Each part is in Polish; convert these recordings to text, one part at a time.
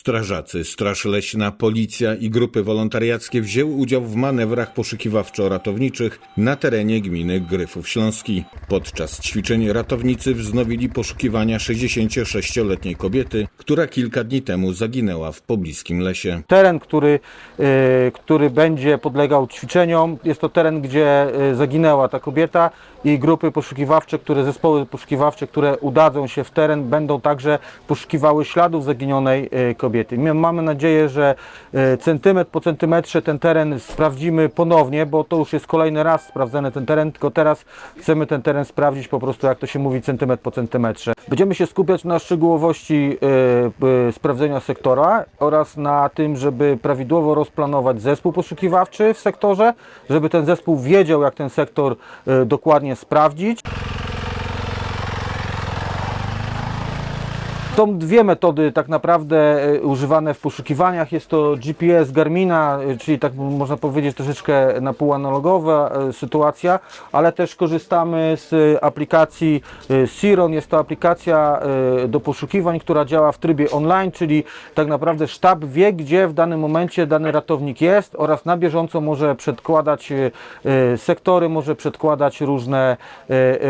Strażacy, Straż Leśna, Policja i grupy wolontariackie wzięły udział w manewrach poszukiwawczo-ratowniczych na terenie gminy Gryfów Śląski. Podczas ćwiczeń ratownicy wznowili poszukiwania 66-letniej kobiety, która kilka dni temu zaginęła w pobliskim lesie. Teren, który, e, który będzie podlegał ćwiczeniom, jest to teren, gdzie e, zaginęła ta kobieta i grupy poszukiwawcze, które zespoły poszukiwawcze, które udadzą się w teren, będą także poszukiwały śladów zaginionej e, kobiety. My Mamy nadzieję, że e, centymetr po centymetrze ten teren sprawdzimy ponownie, bo to już jest kolejny raz sprawdzany ten teren, tylko teraz chcemy ten teren sprawdzić po prostu, jak to się mówi, centymetr po centymetrze. Będziemy się skupiać na szczegółowości e, e, sprawdzenia sektora oraz na tym, żeby prawidłowo rozplanować zespół poszukiwawczy w sektorze, żeby ten zespół wiedział, jak ten sektor dokładnie sprawdzić. Są dwie metody tak naprawdę e, używane w poszukiwaniach. Jest to GPS Garmina, e, czyli tak można powiedzieć troszeczkę na pół analogowa e, sytuacja, ale też korzystamy z aplikacji Siron. Jest to aplikacja do poszukiwań, która działa w trybie online, czyli tak naprawdę sztab wie, gdzie w danym momencie dany ratownik jest oraz na bieżąco może przedkładać sektory, może przedkładać różne,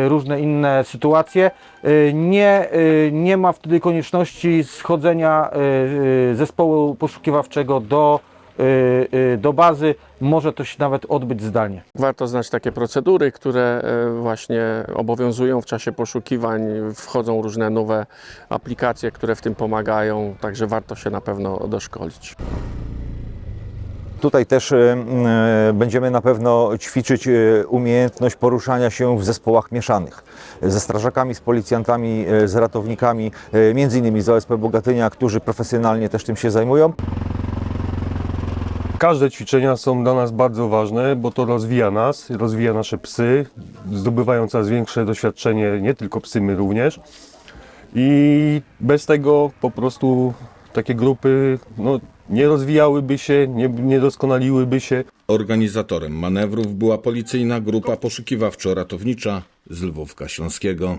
różne inne sytuacje. Nie, nie ma wtedy konieczności schodzenia e, e, zespołu poszukiwawczego do, e, do bazy. Może to się nawet odbyć zdalnie. Warto znać takie procedury, które właśnie obowiązują w czasie poszukiwań. Wchodzą różne nowe aplikacje, które w tym pomagają, także warto się na pewno doszkolić. Tutaj też e, e, będziemy na pewno ćwiczyć e, umiejętność poruszania się w zespołach mieszanych. Ze strażakami, z policjantami, z ratownikami, między innymi z OSP Bogatynia, którzy profesjonalnie też tym się zajmują. Każde ćwiczenia są dla nas bardzo ważne, bo to rozwija nas, rozwija nasze psy, zdobywają coraz większe doświadczenie, nie tylko psy, my również. I bez tego po prostu takie grupy no, nie rozwijałyby się, nie, nie doskonaliłyby się. Organizatorem manewrów była policyjna grupa poszukiwawczo-ratownicza z Lwówka Śląskiego.